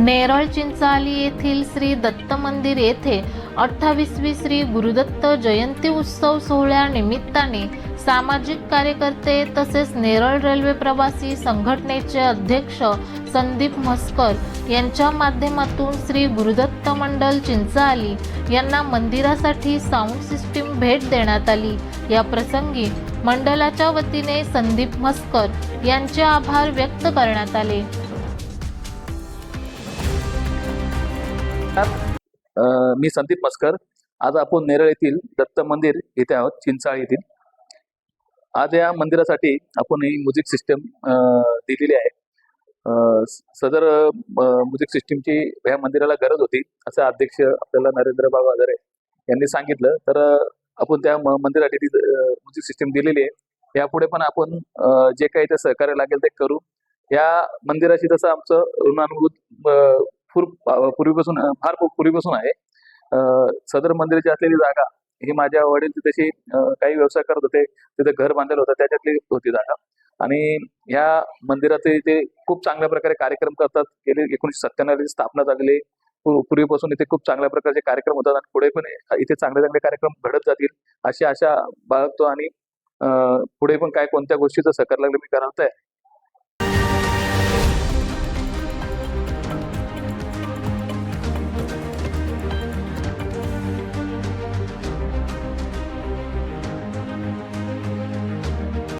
नेरळ चिंचाली येथील श्री दत्त मंदिर येथे अठ्ठावीसवी श्री गुरुदत्त जयंती उत्सव सोहळ्यानिमित्ताने सामाजिक कार्यकर्ते तसेच नेरळ रेल्वे प्रवासी संघटनेचे अध्यक्ष संदीप म्हस्कर यांच्या माध्यमातून श्री गुरुदत्त मंडल चिंचाली यांना मंदिरासाठी साऊंड सिस्टीम भेट देण्यात आली. या प्रसंगी मंडलाच्या वतीने संदीप म्हस्कर यांचे आभार व्यक्त करण्यात आले. मी संदीप मस्कर. आज आपण नेरळ येथील दत्त मंदिर येथे आहोत चिंचाळ येथील. आज या मंदिरासाठी आपण ही म्युझिक सिस्टम दिलेली आहे. सदर म्युझिक सिस्टीमची या मंदिराला गरज होती असं अध्यक्ष आपल्याला नरेंद्र बाबा आजारे यांनी सांगितलं. तर आपण त्या म- मंदिरासाठी ती म्युझिक सिस्टीम दिलेली आहे. यापुढे पण आपण जे काही ते सहकार्य लागेल ते करू. या मंदिराशी जसं आमचं ऋणानुभूत पूर्वीपासून फार पूर्वीपासून आहे. सदर मंदिराची असलेली जागा ही माझ्या वडील तिथे काही व्यवसाय करत होते. तिथे घर बांधलेलं होतं. त्याच्यातली होती जागा. आणि या मंदिराचे ते खूप चांगल्या प्रकारे कार्यक्रम करतात. गेले एकोणीशे सत्त्याण्णव स्थापना झालेली. पूर्वीपासून इथे खूप चांगल्या प्रकारचे कार्यक्रम होतात आणि पुढे पण इथे चांगले चांगले कार्यक्रम घडत जातील अशी आशा बाळगतो. आणि पुढे पण काय कोणत्या गोष्टीचं सहकार्य लागलं मी करत आहे